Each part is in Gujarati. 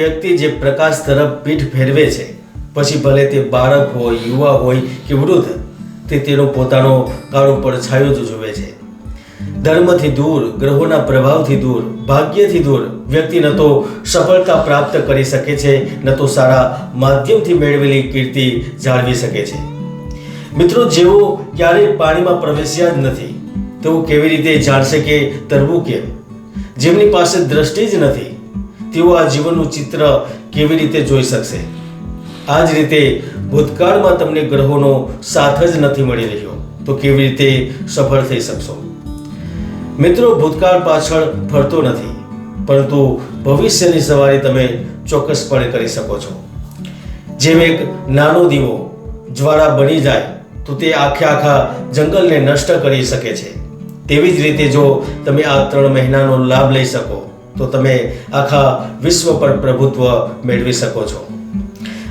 વ્યક્તિ જે પ્રકાશ તરફ પીઠ ફેરવે છે, પછી ભલે તે બાળક હોય, યુવા હોય કે વૃદ્ધ, તે તેનો પોતાનો કાળો પડછાયો જ જુએ છે. ધર્મથી દૂર, ગ્રહોના પ્રભાવથી દૂર, ભાગ્યથી દૂર વ્યક્તિ ન તો સફળતા પ્રાપ્ત કરી શકે છે, ન તો સારા માધ્યમથી મેળવેલી કીર્તિ જાળવી શકે છે. મિત્રો, જેઓ ક્યારેય પાણીમાં પ્રવેશ્યા જ નથી, તેઓ કેવી રીતે જાણશે કે તરવું કેમ? જેમની પાસે દ્રષ્ટિ જ નથી તેઓ આ જીવનનું ચિત્ર કેવી રીતે જોઈ શકશે? આ જ રીતે ભૂતકાળમાં તમને ગ્રહોનો સાથ જ નથી મળી રહ્યો. તો કેવી રીતે સફળ થઈ શકશો? મિત્રો, ભૂતકાળ પાછળ ફરતો નથી, પરંતુ ભવિષ્યની સવારી તમે ચોક્કસપણે કરી શકો છો. જેમ એક નાનો દીવો જ્વાળા બની જાય, તો તે આખે આખા જંગલને નષ્ટ કરી શકે છે. તેવી જ રીતે જો તમે આ ત્રણ મહિનાનો લાભ લઈ શકો તો તમે આખા વિશ્વ પર પ્રભુત્વ મેળવી શકો છો.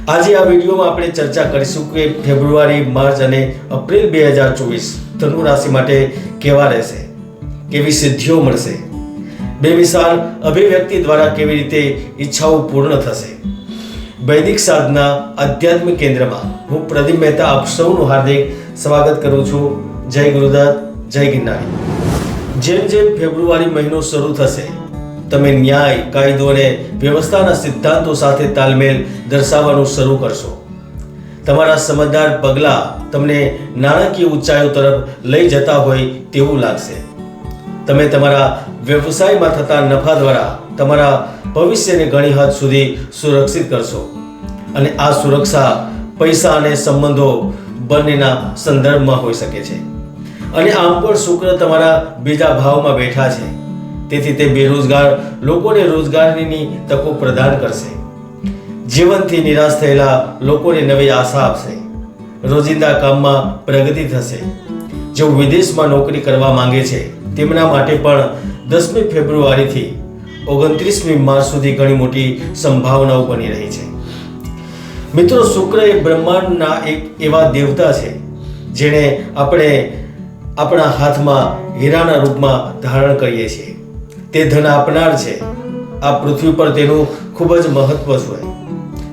આજે આ વિડીયોમાં આપણે ચર્ચા કરીશું કે ફેબ્રુઆરી, માર્ચ અને એપ્રિલ બે હજાર ચોવીસ ધનુ રાશિ માટે કેવા રહેશે? કેવી સિદ્ધિઓ મળશે? બે મિસાલ અભિવ્યક્તિ દ્વારા કેવી રીતે ઈચ્છાઓ પૂર્ણ થશે? વૈદિક સાધના આધ્યાત્મિક કેન્દ્રમાં હું પ્રદીપ મહેતા આપ સૌનું હાર્દિક સ્વાગત કરું છું. જય ગુરુદત્ત, જય ગિરનારી. જેમ જેમ ફેબ્રુઆરી મહિનો શરૂ થશે તમે ન્યાય, કાયદો અને વ્યવસ્થાના સિદ્ધાંતો સાથે તાલમેલ દર્શાવવાનું શરૂ કરશો. તમારા સમજદાર પગલાં તમને નાણાકીય ઊંચાઈઓ તરફ લઈ જતા હોય તેવું લાગશે. તમે તમારા વ્યવસાયમાં થતા નફા દ્વારા તમારા ભવિષ્યને ઘણી હદ સુધી સુરક્ષિત કરશો અને આ સુરક્ષા પૈસા અને સંબંધો બંનેના સંદર્ભમાં હોઈ શકે છે. અને આમ પણ શુક્ર તમારા બીજા ભાવમાં બેઠા છે. તેથી તે બેરોજગાર લોકોને રોજગારીની તકો પ્રદાન કરશે. જીવનથી નિરાશ થયેલા લોકોને નવી આશા આપશે. રોજિંદા કામમાં પ્રગતિ થશે. જેઓ વિદેશમાં નોકરી કરવા માંગે છે, તેમના માટે પણ દસમી ફેબ્રુઆરીથી ઓગણત્રીસમી માર્ચ સુધી ઘણી મોટી સંભાવનાઓ બની રહી છે. મિત્રો, શુક્ર એ બ્રહ્માંડના એક એવા દેવતા છે જેને આપણે આપણા હાથમાં હીરાના રૂપમાં ધારણ કરીએ છીએ. તે ધન આપનાર છે. આ પૃથ્વી પર તેનું ખૂબ જ મહત્વ છે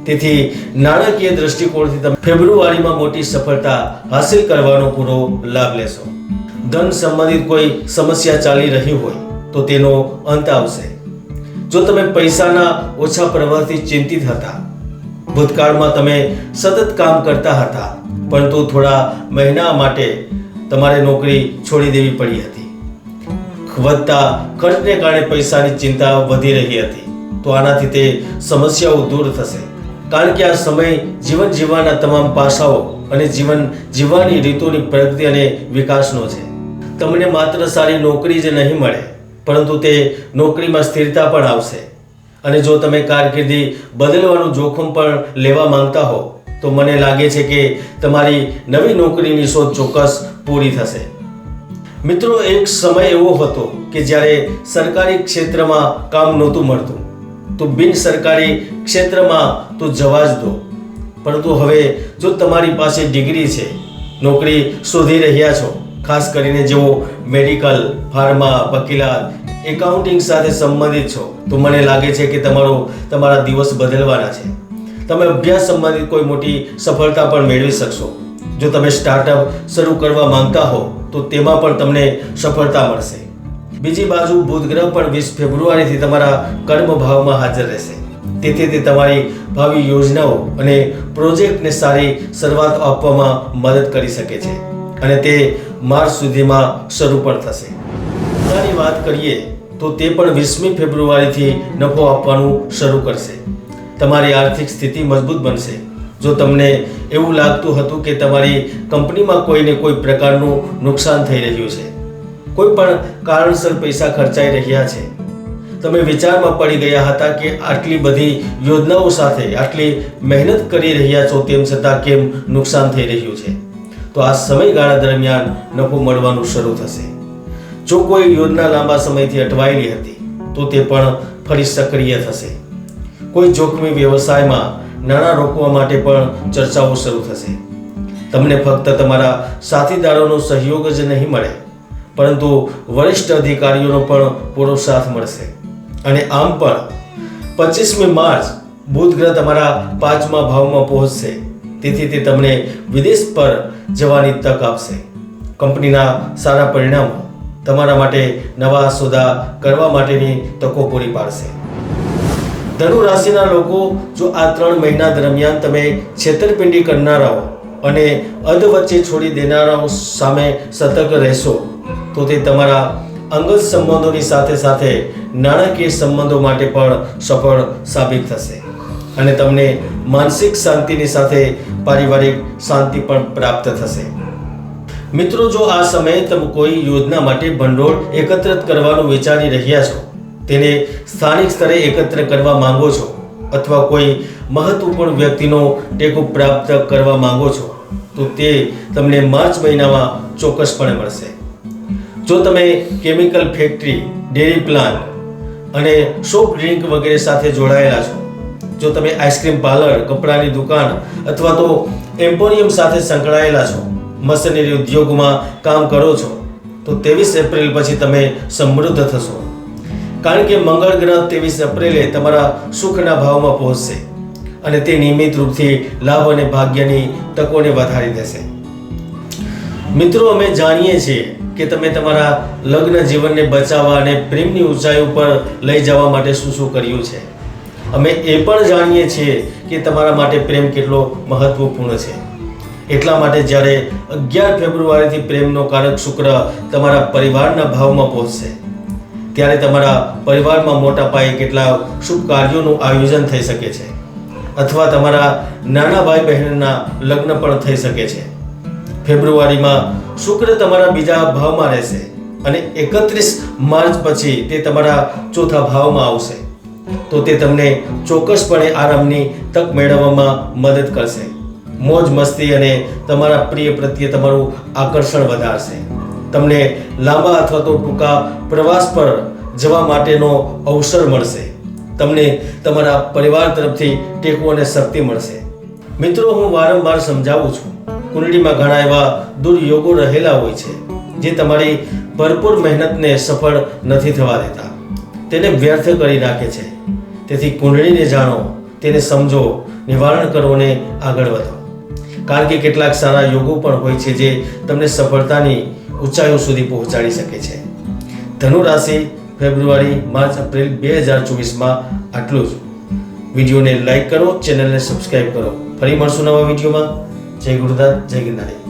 તેથી નાણાકીય દ્રષ્ટિકોણથી તમે ફેબ્રુઆરીમાં મોટી સફળતા હાંસિલ કરવાનો પૂરો લાભ લેશો. ધન સંબંધિત કોઈ સમસ્યા ચાલી રહી હોય, તો તેનો અંત આવશે. જો તમે પૈસાના ઓછા પ્રવાહથી ચિંતિત હતા, ભૂતકાળમાં તમે સતત કામ કરતા હતા, પરંતુ થોડા મહિના માટે તમારે નોકરી છોડી દેવી પડી હતી. વધતા ખર્ચને કારણે પૈસાની ચિંતા વધી રહી હતી. તો આનાથી તે સમસ્યાઓ દૂર થશે. કારણ કે આ સમય જીવન જીવવાના તમામ પાસાઓ અને જીવન જીવવાની રીતોની પ્રગતિ અને વિકાસનો છે. તમને માત્ર સારી નોકરી જ નહીં મળે, પરંતુ તે નોકરીમાં સ્થિરતા પણ આવશે. અને જો તમે કારકિર્દી બદલવાનું જોખમ પણ લેવા માંગતા હો, તો મને લાગે છે કે તમારી નવી નોકરીની શોધ ચોક્કસ પૂરી થશે. મિત્રો, એક સમય એવો હતો કે જ્યારે સરકારી ક્ષેત્રમાં કામ નહોતું મળતું. તો બિન સરકારી ક્ષેત્રમાં તો જવા જ દો. પરંતુ હવે જો તમારી પાસે ડિગ્રી છે, નોકરી શોધી રહ્યા છો, ખાસ કરીને જેઓ મેડિકલ, ફાર્મા, વકીલાત, એકાઉન્ટિંગ સાથે સંબંધિત છો, તો મને લાગે છે કે તમારો, તમારા દિવસ બદલવાના છે. તમે અભ્યાસ સંબંધિત કોઈ મોટી સફળતા પણ મેળવી શકશો. જો તમે સ્ટાર્ટઅપ શરૂ કરવા માંગતા હો તો તેમાં પણ તમને સફળતા મળશે. બીજી બાજુ બુધ ગ્રહ પણ વીસ ફેબ્રુઆરીથી તમારા કર્મ ભાવમાં હાજર રહેશે. તેથી તે તમારી ભાવિ યોજનાઓ અને પ્રોજેક્ટને સારી શરૂઆત આપવામાં મદદ કરી શકે છે અને તે માર્ચ સુધીમાં શરૂ પણ થશે. ધંધાની વાત કરીએ તો તે પણ વીસમી ફેબ્રુઆરીથી નફો આપવાનું શરૂ કરશે. તમારી આર્થિક સ્થિતિ મજબૂત બનશે. જો તમને એવું લાગતું હતું કે તમારી કંપનીમાં કોઈને કોઈ પ્રકારનું નુકસાન થઈ રહ્યું છે, કોઈ પણ કારણસર પૈસા ખર્ચાઈ રહ્યા છે, તમે વિચારમાં પડી ગયા હતા કે આટલી બધી યોજનાઓ સાથે આટલી મહેનત કરી રહ્યા છો તેમ છતાં કેમ નુકસાન થઈ રહ્યું છે, તો આ સમયગાળા દરમિયાન નફો મળવાનું શરૂ થશે. જો કોઈ યોજના લાંબા સમયથી અટવાયેલી હતી, તો તે પણ ફરી સક્રિય થશે. કોઈ જોખમી વ્યવસાયમાં નાણાં રોકવા માટે પણ ચર્ચાઓ શરૂ થશે. તમને ફક્ત તમારા સાથીદારોનો સહયોગ જ નહીં મળે, પરંતુ વરિષ્ઠ અધિકારીઓનો પણ પૂરો સાથ મળશે. અને આમ પણ પચીસમી માર્ચ બુધ ગ્રહ તમારા પાંચમા ભાવમાં પહોંચશે. તેથી તે તમને વિદેશ પર જવાની તક આપશે. કંપનીના સારા પરિણામો તમારા માટે નવા સોદા કરવા માટેની તકો પૂરી પાડશે. ધનુ રાશિના લોકો જો આ ત્રણ મહિના દરમિયાન તમે છેતરપિંડી કરનારાઓ અને અધ વચ્ચે છોડી દેનારાઓ સામે સતર્ક રહેશો, તો તે તમારા અંગત સંબંધોની સાથે સાથે નાણાકીય સંબંધો માટે પણ સફળ સાબિત થશે. અને તમને માનસિક શાંતિની સાથે પારિવારિક શાંતિ પણ પ્રાપ્ત થશે. મિત્રો, જો આ સમયે તમે કોઈ યોજના માટે ભંડોળ એકત્રિત કરવાનું વિચારી રહ્યા છો તેને સ્થાનિક સ્તરે એકત્ર કરવા માંગો છો અથવા કોઈ મહત્વપૂર્ણ વ્યક્તિનો ટેકો પ્રાપ્ત કરવા માંગો છો, તો તે તમને માર્ચ મહિનામાં ચોક્કસપણે મળશે. જો તમે કેમિકલ ફેક્ટરી, ડેરી પ્લાન્ટ અને સોફ્ટ ડ્રિંક વગેરે સાથે જોડાયેલા છો, જો તમે આઈસ્ક્રીમ પાર્લર, કપડાની દુકાન અથવા તો એમ્પોરિયમ સાથે સંકળાયેલા છો, મશીનરી ઉદ્યોગમાં કામ કરો છો, તો ત્રેવીસ એપ્રિલ પછી તમે સમૃદ્ધ થશો. કારણ કે મંગળ ગ્રહ ત્રેવીસ એપ્રિલે તમારા સુખના ભાવમાં પહોંચશે અને તે નિયમિત રૂપથી લાભ અને ભાગ્યની તકોને વધારી દેશે. મિત્રો, અમે જાણીએ છીએ કે તમે તમારા લગ્ન જીવનને બચાવવા અને પ્રેમની ઊંચાઈ ઉપર લઈ જવા માટે શું શું કર્યું છે? અમે એ પણ જાણીએ છીએ કે તમારા માટે પ્રેમ કેટલો મહત્વપૂર્ણ છે. એટલા માટે જ્યારે અગિયાર ફેબ્રુઆરીથી પ્રેમનો કારક શુક્ર તમારા પરિવારના ભાવમાં પહોંચશે. ત્યારે તમારા પરિવારમાં મોટા પાયે કેટલા શુભ કાર્યોનું આયોજન થઈ શકે છે. અથવા તમારા નાના ભાઈ બહેનના લગ્ન પણ થઈ શકે છે. ફેબ્રુઆરીમાં શુક્ર તમારા બીજા ભાવમાં રહેશે અને એકત્રીસ માર્ચ પછી તે તમારા ચોથા ભાવમાં આવશે. તો તે તમને ચોક્કસપણે આરામની તક મેળવવામાં મદદ કરશે. મોજ મસ્તી અને તમારા પ્રિય પ્રત્યે તમારું આકર્ષણ વધારશે. તમને લાંબા અથવા તો ટૂંકા પ્રવાસ પર જવા માટેનો અવસર મળશે. તમને તમારા પરિવાર તરફથી ટેકો અને શક્તિ મળશે. મિત્રો, હું વારંવાર સમજાવું છું, કુંડળીમાં ઘણા એવા દુર્યોગો રહેલા હોય છે, જે તમારી ભરપૂર મહેનતને સફળ નથી થવા દેતા. તેને વ્યર્થ કરી નાખે છે. તેથી કુંડળીને જાણો, તેને સમજો, નિવારણ કરો અને આગળ વધો. કારણ કે કેટલાક સારા યોગો પણ હોય છે જે તમને સફળતાની ઊંચાઈઓ સુધી પહોંચાડી શકે છે. ધનુ રાશિ ફેબ્રુઆરી, માર્ચ, એપ્રિલ બે હજાર ચોવીસમાં આટલું જ. વિડીયોને લાઇક કરો, ચેનલને સબસ્ક્રાઈબ કરો. ફરી મળશું નવા વિડીયોમાં. જય ગુરુદાસ જય ગિરનારી.